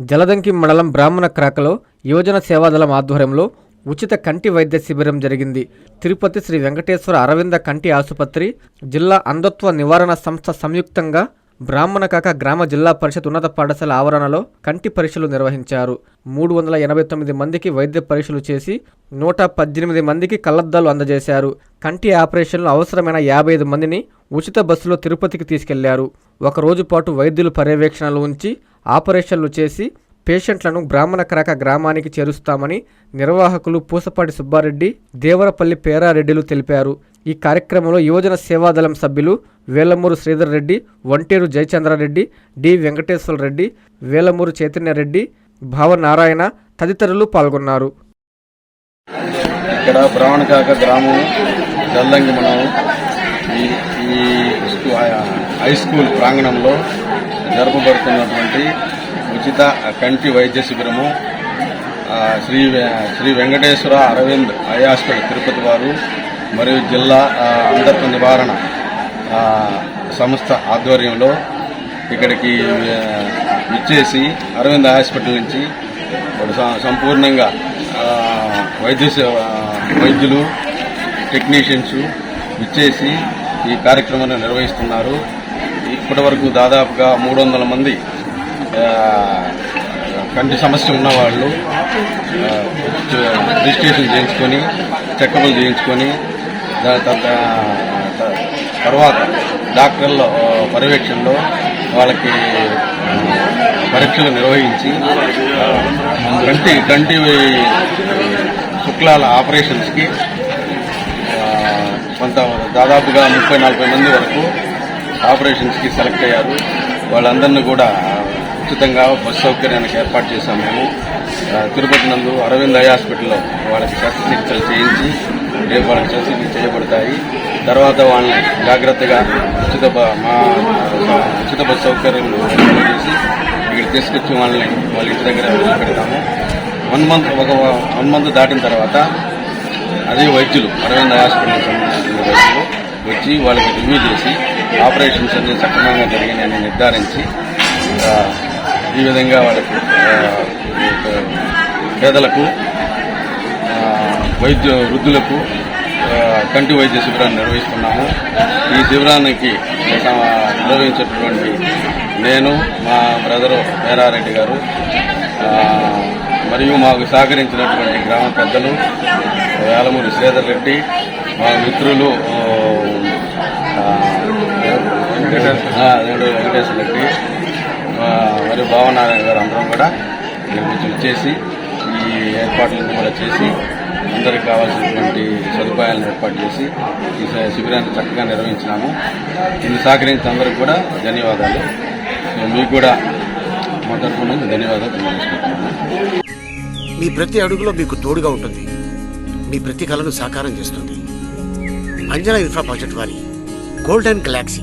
జలదంకి మండలం బ్రాహ్మణ క్రాకలో యువజన సేవాదళం ఆధ్వర్యంలో ఉచిత కంటి వైద్య శిబిరం జరిగింది. తిరుపతి శ్రీ వెంకటేశ్వర అరవింద కంటి ఆసుపత్రి జిల్లా అంధత్వ నివారణ సంస్థ సంయుక్తంగా బ్రాహ్మణకాక గ్రామ జిల్లా పరిషత్ ఉన్నత పాఠశాల ఆవరణలో కంటి పరీక్షలు నిర్వహించారు. మూడు వందల ఎనభై తొమ్మిది మందికి వైద్య పరీక్షలు చేసి నూట పద్దెనిమిది మందికి కళ్ళద్దాలు అందజేశారు. కంటి ఆపరేషన్లు అవసరమైన యాభై ఐదు మందిని ఉచిత బస్సులో తిరుపతికి తీసుకెళ్ళారు. ఒక రోజు పాటు వైద్యులు పర్యవేక్షణలు ఉంచి ఆపరేషన్లు చేసి పేషెంట్లను బ్రాహ్మణకరక గ్రామానికి చేరుస్తామని నిర్వాహకులు పూసపాటి సుబ్బారెడ్డి దేవరపల్లి పేరారెడ్డిలు తెలిపారు. ఈ కార్యక్రమంలో యువజన సేవాదళం సభ్యులు వేలమూరు శ్రీధర్ రెడ్డి వంటేరు జయచంద్రారెడ్డి డి వెంకటేశ్వర రెడ్డి వేలమూరు చైతన్యరెడ్డి భావనారాయణ తదితరులు పాల్గొన్నారు. ఇక్కడ బ్రాహ్మణకాక గ్రామం జల్లంగి మనం ఈ హై స్కూల్ ప్రాంగణంలో జరపబడుతున్నటువంటి ఉచిత కంటి వైద్య శిబిరము శ్రీ శ్రీ వెంకటేశ్వర అరవింద్ ఐ హాస్పిటల్ తిరుపతి వారు మరియు జిల్లా అంధత్వ నివారణ సంస్థ ఆధ్వర్యంలో ఇక్కడికి ఇచ్చేసి అరవింద్ హాస్పిటల్ నుంచి సంపూర్ణంగా వైద్య వైద్యులు టెక్నీషియన్స్ ఇచ్చేసి ఈ కార్యక్రమాన్ని నిర్వహిస్తున్నారు. ఇప్పటి వరకు దాదాపుగా మూడు వందల మంది కంటి సమస్య ఉన్నవాళ్ళు రిజిస్ట్రేషన్ చేయించుకొని చెకప్లు చేయించుకొని త- తర్వాత డాక్టర్ల పర్యవేక్షణలో వాళ్ళకి పరీక్షలు నిర్వహించి కంటి కంటి శుక్లాల ఆపరేషన్స్కి కొంత దాదాపుగా ముప్పై నలభై మంది వరకు ఆపరేషన్స్కి సెలెక్ట్ అయ్యారు. వాళ్ళందరినీ కూడా ఉచితంగా బస్సు సౌకర్యానికి ఏర్పాటు చేశాం మేము. తిరుపతి నందు అరవింద్ ఐ హాస్పిటల్లో వాళ్ళకి శస్త్రచికిత్సలు చేయించి రేపు వాళ్ళకి శస్త్రచికిత్స చేయబడతాయి. తర్వాత వాళ్ళని జాగ్రత్తగా ఉచిత బ- మా ఉచిత బస్సు సౌకర్యం ఏర్పాటు చేసి ఇక్కడ తీసుకొచ్చి వాళ్ళని వాళ్ళ ఇంటి దగ్గర వదిలిపెడతాము వన్ మంత్ ఒక వన్ మంత్ దాటిన తర్వాత అదే వైద్యులు అరవింద్ హాస్పిటల్కి సంబంధించిన వైద్యులు వచ్చి వాళ్ళకి రివ్యూ చేసి ఆపరేషన్స్ అన్ని సక్రమంగా జరిగినాయని నిర్ధారించి ఈ విధంగా వాళ్ళకి పేదలకు వైద్య వృద్ధులకు కంటి వైద్య శిబిరాన్ని నిర్వహిస్తున్నాము. ఈ శిబిరానికి నిర్వహించినటువంటి నిర్వహించేటటువంటి నేను మా బ్రదరు పేరారెడ్డి గారు మరియు మాకు సహకరించినటువంటి గ్రామ పెద్దలు వేలమూరి శ్రీధర్ రెడ్డి మా మిత్రులు దేవుడు వెంకటేశ్వర రెడ్డి ఆ, మరియు భావనారాయణ గారు అందరం కూడా కొంచెం ఇచ్చేసి ఈ ఏర్పాట్లన్నీ కూడా చేసి అందరికి కావాల్సినటువంటి సదుపాయాలను ఏర్పాటు చేసి ఈ శిబిరాన్ని చక్కగా నిర్వహించినాము. దీన్ని సహకరించిన అందరికి కూడా ధన్యవాదాలు. మీకు కూడా మా తరఫు నుంచి ధన్యవాదాలు తెలియజేసుకుంటున్నాను. మీ ప్రతి అడుగులో మీకు తోడుగా ఉంటుంది. మీ ప్రతి కలను సాకారం చేస్తుంది. అంజనా ఇన్ఫ్రా ప్రాజెక్ట్ వారి గోల్డెన్ గెలాక్సీ